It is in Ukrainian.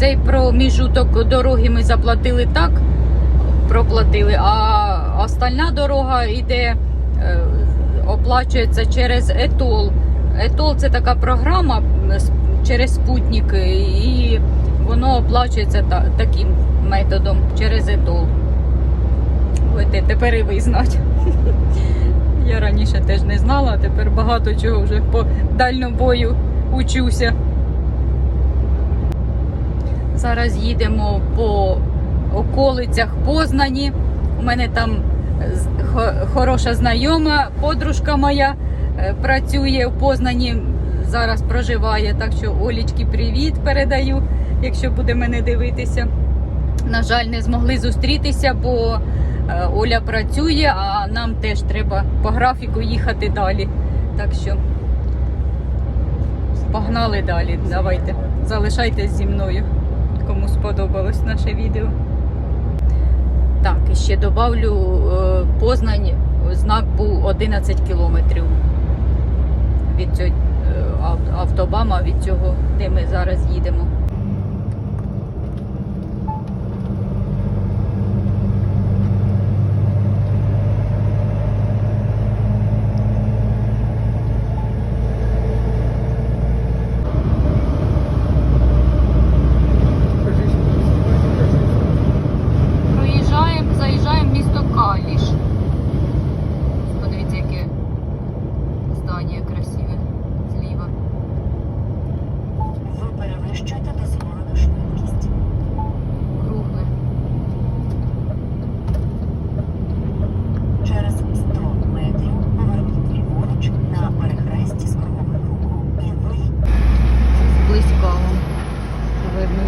Цей проміжуток дороги ми заплатили так, проплатили, а остальна дорога йде, е, оплачується через ЕТОЛ. ЕТОЛ це така програма через спутник, і воно оплачується таким методом через ЕТОЛ. Будете тепер і ви знати. Я раніше теж не знала, а тепер багато чого вже по дальнобою учуся. Зараз їдемо по околицях Познані. У мене там хороша знайома, подружка моя е, працює в Познані, зараз проживає. Так що Олічки привіт передаю, якщо буде мене дивитися. На жаль, не змогли зустрітися, бо е, Оля працює, а нам теж треба по графіку їхати далі. Так що погнали далі. Давайте. Залишайтесь зі мною, кому сподобалось наше відео. Так, і ще добавлю е, Познань. Знак був 11 кілометрів від цього е, автобама, від цього, де ми зараз їдемо. здание красиве зліва. Ви перевищуєте дозволену швидкість. Кругле. Через 100 метрів поверніть ліворуч на перехресті з круговим рухом і ви. Це з близького. Видно,